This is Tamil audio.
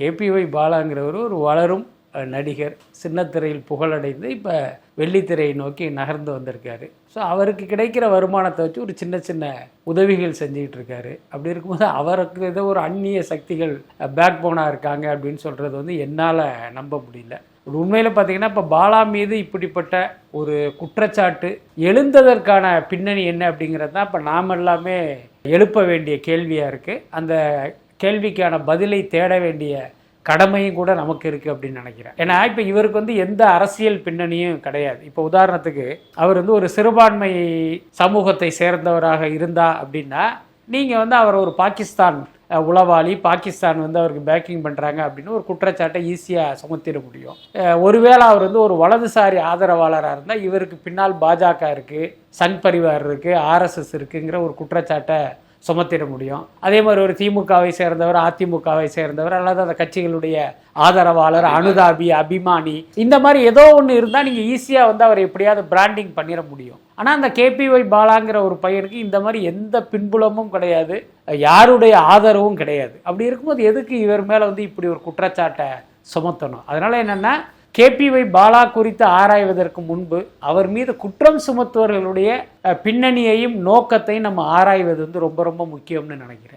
கேபிஒய் பாலாங்கிறவர் ஒரு வளரும் நடிகர். சின்னத்திரையில் புகழடைந்து இப்போ வெள்ளித்திரையை நோக்கி நகர்ந்து வந்திருக்காரு. ஸோ அவருக்கு கிடைக்கிற வருமானத்தை வச்சு ஒரு சின்ன சின்ன உதவிகள் செஞ்சுக்கிட்டு இருக்காரு அப்படி இருக்கும்போது அவருக்கு ஏதோ ஒரு அந்நிய சக்திகள் பேக் போனாக இருக்காங்க அப்படின்னு சொல்கிறது வந்து என்னால் நம்ப முடியல. ஒரு உண்மையில் பார்த்தீங்கன்னா இப்போ பாலா மீது இப்படிப்பட்ட ஒரு குற்றச்சாட்டு எழுந்ததற்கான பின்னணி என்ன அப்படிங்கிறது தான் இப்போ நாம் எல்லாமே எழுப்ப வேண்டிய கேள்வியாக இருக்குது அந்த கேள்விக்கான பதிலை தேட வேண்டிய கடமையும் கூட நமக்கு இருக்குது அப்படின்னு நினைக்கிறேன். ஏன்னா இப்போ இவருக்கு வந்து எந்த அரசியல் பின்னணியும் கிடையாது. இப்போ உதாரணத்துக்கு அவர் வந்து ஒரு சிறுபான்மை சமூகத்தை சேர்ந்தவராக இருந்தா அப்படின்னா நீங்கள் வந்து அவர் ஒரு பாகிஸ்தான் உளவாளி பாகிஸ்தான் வந்து அவருக்கு பேக்கிங் பண்ணுறாங்க அப்படின்னு ஒரு குற்றச்சாட்டை ஈஸியாக சுமத்திட முடியும். ஒருவேளை அவர் வந்து ஒரு வலதுசாரி ஆதரவாளராக இருந்தால் இவருக்கு பின்னால் பாஜக இருக்குது சங் பரிவார் இருக்குது ஆர்எஸ்எஸ் இருக்குங்கிற ஒரு குற்றச்சாட்டை சுமத்திட முடியும். அதே மாதிரி ஒரு திமுகவை சேர்ந்தவர் அதிமுகவை சேர்ந்தவர் அல்லது அந்த கட்சிகளுடைய ஆதரவாளர் அனுதாபி அபிமானி இந்த மாதிரி ஏதோ ஒன்று இருந்தால் நீங்கள் ஈஸியாக வந்து அவரை எப்படியாவது பிராண்டிங் பண்ணிட முடியும். ஆனால் அந்த கேபிஒய் பாலாங்கிற ஒரு பையனுக்கு இந்த மாதிரி எந்த பின்புலமும் கிடையாது. யாருடைய ஆதரவும் கிடையாது. அப்படி இருக்கும்போது எதுக்கு இவர் மேலே வந்து இப்படி ஒரு குற்றச்சாட்டை சுமத்தணும்? அதனால என்னன்னா கேபிஒய் பாலா குறித்து ஆராய்வதற்கு முன்பு அவர் மீது குற்றம் சுமத்துவர்களுடைய பின்னணியையும் நோக்கத்தையும் நம்ம ஆராய்வது வந்து ரொம்ப ரொம்ப முக்கியம்னு நினைக்கிறேன்.